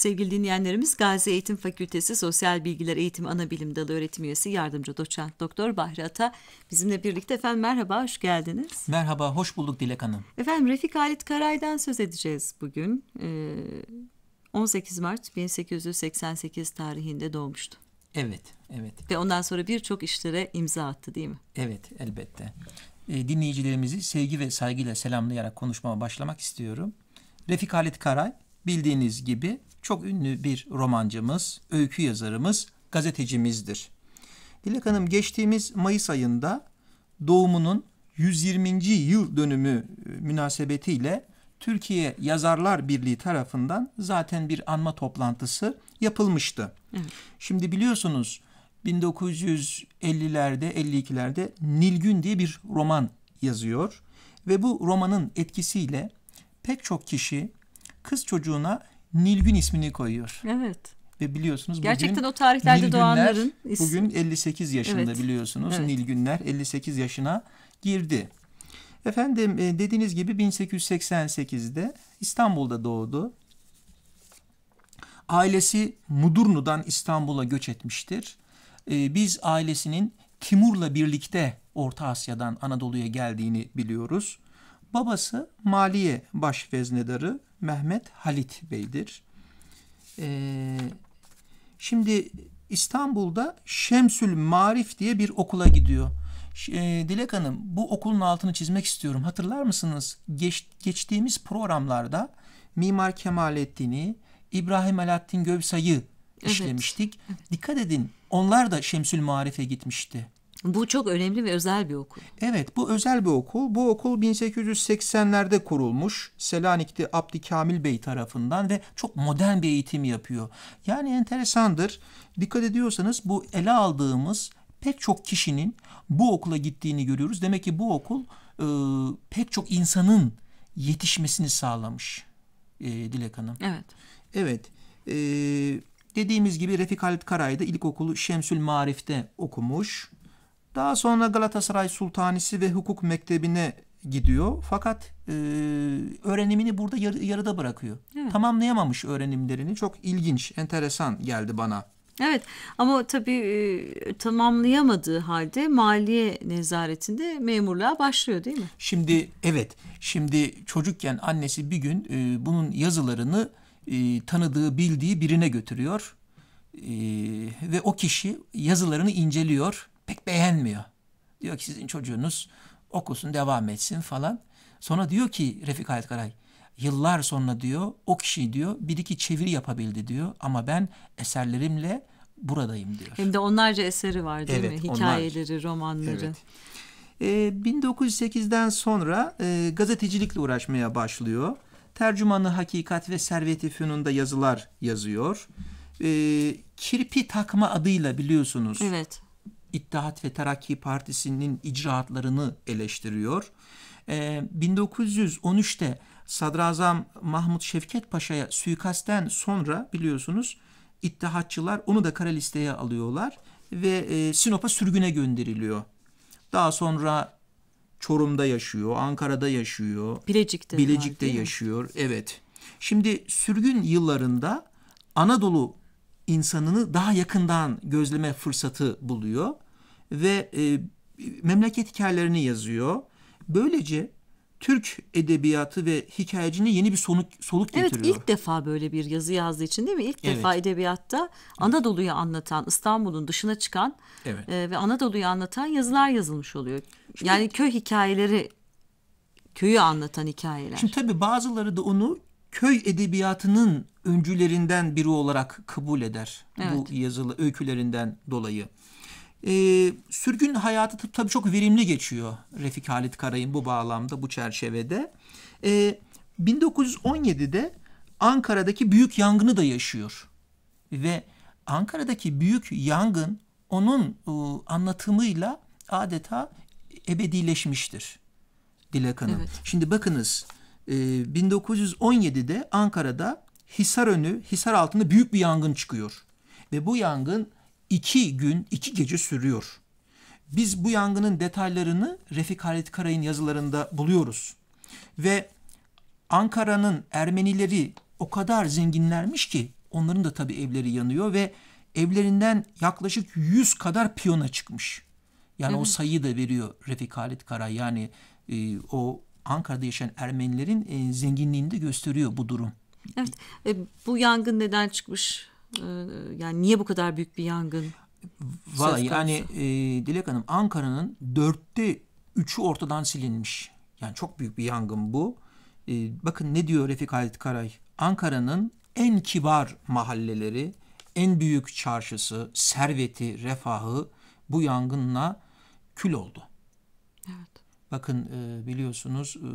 Sevgili dinleyenlerimiz Gazi Eğitim Fakültesi Sosyal Bilgiler Eğitim Anabilim Dalı Öğretim Üyesi Yardımcı Doçent Doktor Bahri Ata bizimle birlikte efendim merhaba hoş geldiniz. Merhaba hoş bulduk Dilek Hanım. Efendim Refik Halit Karay'dan söz edeceğiz bugün. Ee, 18 Mart 1888 tarihinde doğmuştu. Evet, evet. Ve ondan sonra birçok işlere imza attı değil mi? Evet, elbette. E, dinleyicilerimizi sevgi ve saygıyla selamlayarak konuşmama başlamak istiyorum. Refik Halit Karay bildiğiniz gibi çok ünlü bir romancımız, öykü yazarımız, gazetecimizdir. Dilek Hanım geçtiğimiz Mayıs ayında doğumunun 120. yıl dönümü e, münasebetiyle Türkiye Yazarlar Birliği tarafından zaten bir anma toplantısı yapılmıştı. Evet. Şimdi biliyorsunuz 1950'lerde 52'lerde Nilgün diye bir roman yazıyor ve bu romanın etkisiyle pek çok kişi kız çocuğuna Nilgün ismini koyuyor. Evet. Ve biliyorsunuz Gerçekten bugün o tarihlerde Nilgünler, doğanların ismi. Bugün 58 yaşında evet. biliyorsunuz. Evet. Nilgünler 58 yaşına girdi. Efendim e, dediğiniz gibi 1888'de İstanbul'da doğdu. Ailesi Mudurnu'dan İstanbul'a göç etmiştir. E, biz ailesinin Timur'la birlikte Orta Asya'dan Anadolu'ya geldiğini biliyoruz. Babası Maliye Baş Veznedarı Mehmet Halit Bey'dir. Ee, şimdi İstanbul'da Şemsül Marif diye bir okula gidiyor. E, Dilek Hanım bu okulun altını çizmek istiyorum. Hatırlar mısınız? Geç, geçtiğimiz programlarda Mimar Kemalettin'i, İbrahim Alaaddin Gövsay'ı evet. işlemiştik. Evet. Dikkat edin onlar da Şemsül Marif'e gitmişti. Bu çok önemli ve özel bir okul. Evet bu özel bir okul. Bu okul 1880'lerde kurulmuş. Selanik'te Abdi Kamil Bey tarafından ve çok modern bir eğitim yapıyor. Yani enteresandır. Dikkat ediyorsanız bu ele aldığımız pek çok kişinin bu okula gittiğini görüyoruz. Demek ki bu okul e, pek çok insanın yetişmesini sağlamış e, Dilek Hanım. Evet. Evet. E, dediğimiz gibi Refik Halit Karay'da ilkokulu Şemsül Marif'te okumuş. Daha sonra Galatasaray Sultanisi ve Hukuk Mektebi'ne gidiyor. Fakat e, öğrenimini burada yar, yarıda bırakıyor. Evet. Tamamlayamamış öğrenimlerini. Çok ilginç, enteresan geldi bana. Evet ama tabii e, tamamlayamadığı halde maliye nezaretinde memurluğa başlıyor değil mi? Şimdi evet şimdi çocukken annesi bir gün e, bunun yazılarını e, tanıdığı bildiği birine götürüyor. E, ve o kişi yazılarını inceliyor pek beğenmiyor. Diyor ki sizin çocuğunuz okusun devam etsin falan. Sonra diyor ki Refik Halit Karay yıllar sonra diyor o kişi diyor bir iki çeviri yapabildi diyor ama ben eserlerimle buradayım diyor. Hem de onlarca eseri var değil evet, mi? Hikayeleri, onlar, romanları. Evet. Ee, 1908'den sonra e, gazetecilikle uğraşmaya başlıyor. Tercümanı Hakikat ve Servet-i Fünun'da yazılar yazıyor. Ee, kirpi takma adıyla biliyorsunuz. Evet. İttihat ve Terakki Partisi'nin icraatlarını eleştiriyor. Ee, 1913'te Sadrazam Mahmut Şevket Paşa'ya suikastten sonra biliyorsunuz İttihatçılar onu da kara listeye alıyorlar ve e, Sinop'a sürgüne gönderiliyor. Daha sonra Çorum'da yaşıyor, Ankara'da yaşıyor. Bilecik'te. Bilecik'te var, yaşıyor. Evet. Şimdi sürgün yıllarında Anadolu insanını daha yakından gözleme fırsatı buluyor ve e, memleket hikayelerini yazıyor. Böylece Türk edebiyatı ve hikayecine yeni bir soluk, soluk evet, getiriyor. Evet ilk defa böyle bir yazı yazdığı için değil mi? İlk evet. defa edebiyatta Anadolu'yu anlatan, İstanbul'un dışına çıkan evet. e, ve Anadolu'yu anlatan yazılar yazılmış oluyor. Şimdi, yani köy hikayeleri, köyü anlatan hikayeler. Şimdi tabii bazıları da onu köy edebiyatının öncülerinden biri olarak kabul eder. Evet. Bu yazılı öykülerinden dolayı. E, sürgün hayatı tabii çok verimli geçiyor Refik Halit Karay'ın bu bağlamda, bu çerçevede. E, 1917'de Ankara'daki büyük yangını da yaşıyor. Ve Ankara'daki büyük yangın onun e, anlatımıyla adeta ebedileşmiştir Dilek Hanım. Evet. Şimdi bakınız e, 1917'de Ankara'da Hisar önü, Hisar altında büyük bir yangın çıkıyor. Ve bu yangın iki gün, iki gece sürüyor. Biz bu yangının detaylarını Refik Halit Karay'ın yazılarında buluyoruz. Ve Ankara'nın Ermenileri o kadar zenginlermiş ki Onların da tabii evleri yanıyor ve evlerinden yaklaşık 100 kadar piyona çıkmış. Yani evet. o sayıyı da veriyor Refik Halit Karay. Yani e, o Ankara'da yaşayan Ermenilerin e, zenginliğini de gösteriyor bu durum. Evet. E, bu yangın neden çıkmış? E, yani niye bu kadar büyük bir yangın? Valla yani e, Dilek Hanım Ankara'nın dörtte üçü ortadan silinmiş. Yani çok büyük bir yangın bu. E, bakın ne diyor Refik Halit Karay? Ankara'nın en kibar mahalleleri, en büyük çarşısı, serveti, refahı bu yangınla kül oldu. Evet. Bakın e, biliyorsunuz e,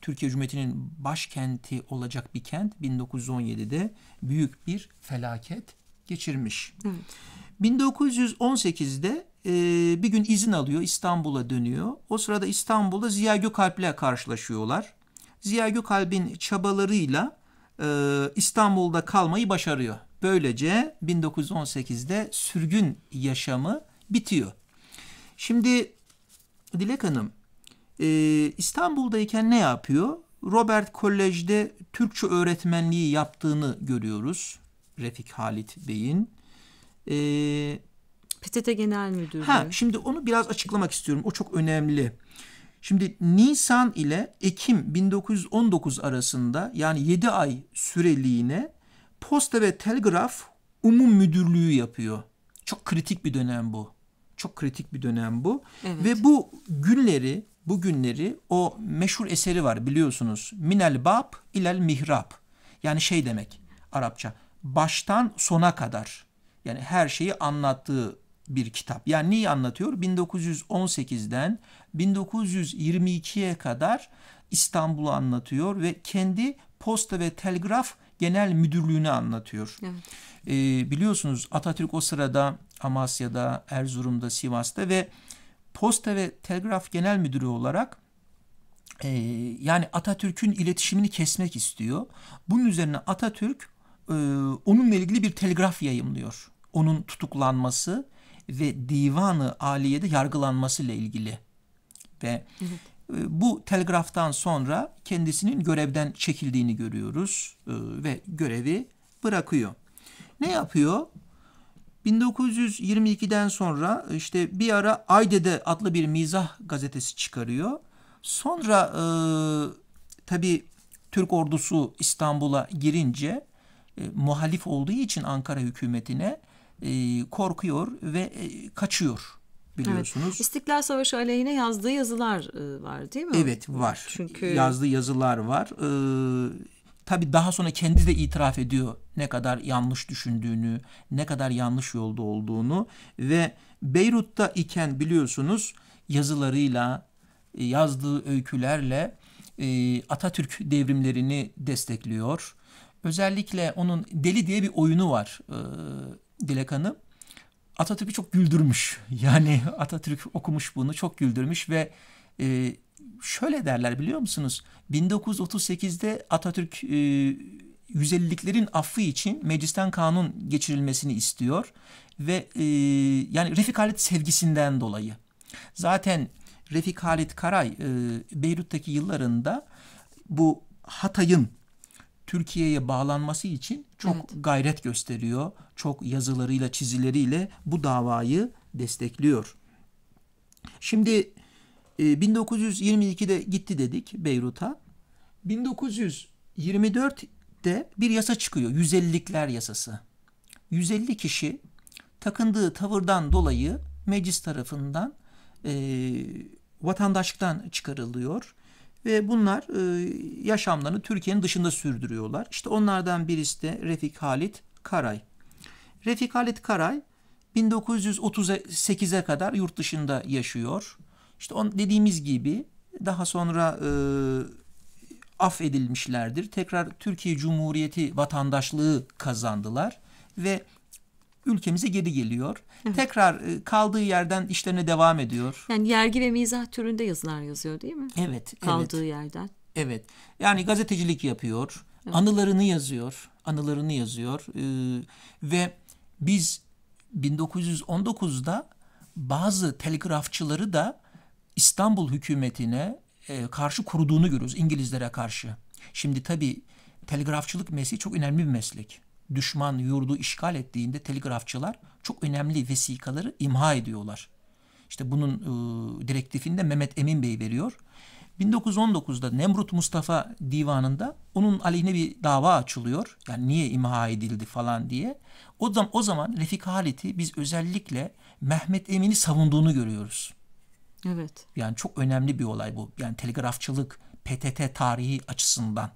Türkiye Cumhuriyeti'nin başkenti olacak bir kent 1917'de büyük bir felaket geçirmiş. Evet. 1918'de e, bir gün izin alıyor İstanbul'a dönüyor. O sırada İstanbul'da Ziya Gökalp'le karşılaşıyorlar. Ziya Gökalp'in çabalarıyla e, İstanbul'da kalmayı başarıyor. Böylece 1918'de sürgün yaşamı bitiyor. Şimdi Dilek Hanım e, İstanbul'dayken ne yapıyor? Robert Kolej'de Türkçe öğretmenliği yaptığını görüyoruz. Refik Halit Bey'in. E, PTT Genel Müdürü. Ha, şimdi onu biraz açıklamak istiyorum. O çok önemli. Şimdi Nisan ile Ekim 1919 arasında yani 7 ay süreliğine Posta ve Telgraf Umum Müdürlüğü yapıyor. Çok kritik bir dönem bu. Çok kritik bir dönem bu. Evet. Ve bu günleri, bu günleri o meşhur eseri var biliyorsunuz. Minel Bab ilel Mihrab. Yani şey demek Arapça. Baştan sona kadar. Yani her şeyi anlattığı bir kitap. Yani neyi anlatıyor? 1918'den 1922'ye kadar İstanbul'u anlatıyor ve kendi posta ve telgraf genel müdürlüğünü anlatıyor. Evet. Ee, biliyorsunuz Atatürk o sırada Amasya'da, Erzurum'da, Sivas'ta ve posta ve telgraf genel müdürü olarak e, yani Atatürk'ün iletişimini kesmek istiyor. Bunun üzerine Atatürk e, onunla ilgili bir telgraf yayımlıyor. Onun tutuklanması ve divanı aliyede yargılanması ile ilgili. Ve evet. E, bu telgraftan sonra kendisinin görevden çekildiğini görüyoruz e, ve görevi bırakıyor. Ne yapıyor? 1922'den sonra işte bir ara Ayde'de adlı bir mizah gazetesi çıkarıyor. Sonra e, tabi Türk ordusu İstanbul'a girince e, muhalif olduğu için Ankara hükümetine e, korkuyor ve e, kaçıyor biliyorsunuz. Evet. İstiklal Savaşı aleyhine yazdığı yazılar e, var değil mi? Evet var. Çünkü yazdığı yazılar var. Ee, tabii daha sonra kendi de itiraf ediyor ne kadar yanlış düşündüğünü, ne kadar yanlış yolda olduğunu ve Beyrut'ta iken biliyorsunuz yazılarıyla, e, yazdığı öykülerle e, Atatürk devrimlerini destekliyor. Özellikle onun Deli diye bir oyunu var e, Dilek Hanım. Atatürk'ü çok güldürmüş. Yani Atatürk okumuş bunu çok güldürmüş ve şöyle derler biliyor musunuz? 1938'de Atatürk e, 150'liklerin affı için meclisten kanun geçirilmesini istiyor ve e, yani Refik Halit sevgisinden dolayı. Zaten Refik Halit Karay e, Beyrut'taki yıllarında bu Hatay'ın Türkiye'ye bağlanması için çok evet. gayret gösteriyor. Çok yazılarıyla, çizileriyle bu davayı destekliyor. Şimdi 1922'de e, gitti dedik Beyrut'a. 1924'te bir yasa çıkıyor. 150'likler yasası. 150 kişi takındığı tavırdan dolayı meclis tarafından e, vatandaşlıktan çıkarılıyor ve bunlar e, yaşamlarını Türkiye'nin dışında sürdürüyorlar. İşte onlardan birisi de Refik Halit Karay. Refik Halit Karay 1938'e kadar yurt dışında yaşıyor. İşte on, dediğimiz gibi daha sonra e, affedilmişlerdir. Tekrar Türkiye Cumhuriyeti vatandaşlığı kazandılar ve ülkemize geri geliyor. Evet. Tekrar e, kaldığı yerden işlerine devam ediyor. Yani yergi ve mizah türünde yazılar yazıyor değil mi? Evet. Kaldığı evet. yerden. Evet. Yani gazetecilik yapıyor. Evet. Anılarını yazıyor. Anılarını yazıyor. Ee, ve biz 1919'da bazı telgrafçıları da İstanbul hükümetine e, karşı kuruduğunu görüyoruz İngilizlere karşı. Şimdi tabii telgrafçılık mesleği çok önemli bir meslek. düşman yurdu işgal ettiğinde telgrafçılar çok önemli vesikaları imha ediyorlar. İşte bunun e, direktifini de Mehmet Emin Bey veriyor. 1919'da Nemrut Mustafa divanında onun aleyhine bir dava açılıyor. Yani niye imha edildi falan diye. O zaman, o zaman Refik Halit'i biz özellikle Mehmet Emin'i savunduğunu görüyoruz. Evet. Yani çok önemli bir olay bu. Yani telgrafçılık, PTT tarihi açısından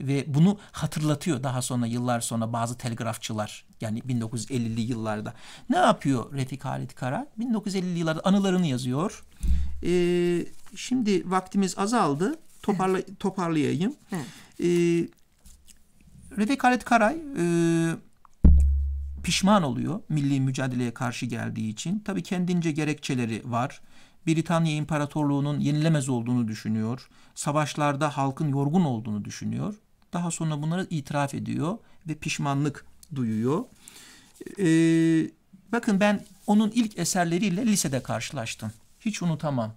ve bunu hatırlatıyor daha sonra yıllar sonra bazı telgrafçılar yani 1950'li yıllarda. Ne yapıyor Refik Halit Kara? 1950'li yıllarda anılarını yazıyor. Ee, şimdi vaktimiz azaldı. Toparla, evet. Toparlayayım. Evet. Ee, Refik Halit Karay e, pişman oluyor milli mücadeleye karşı geldiği için. Tabii kendince gerekçeleri var. Britanya İmparatorluğu'nun yenilemez olduğunu düşünüyor. Savaşlarda halkın yorgun olduğunu düşünüyor. Daha sonra bunları itiraf ediyor ve pişmanlık duyuyor. Ee, bakın ben onun ilk eserleriyle lisede karşılaştım. Hiç unutamam.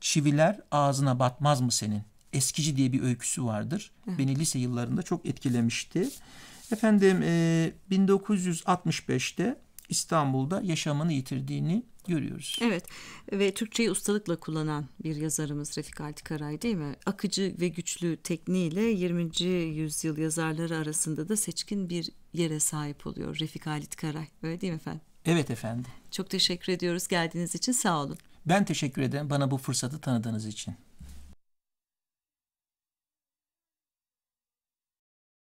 Çiviler ağzına batmaz mı senin? Eskici diye bir öyküsü vardır. Beni lise yıllarında çok etkilemişti. Efendim e, 1965'te İstanbul'da yaşamını yitirdiğini görüyoruz. Evet ve Türkçeyi ustalıkla kullanan bir yazarımız Refik Alti Karay değil mi? Akıcı ve güçlü tekniğiyle 20. yüzyıl yazarları arasında da seçkin bir yere sahip oluyor Refik Halit Karay. Öyle değil mi efendim? Evet efendim. Çok teşekkür ediyoruz geldiğiniz için sağ olun. Ben teşekkür ederim bana bu fırsatı tanıdığınız için.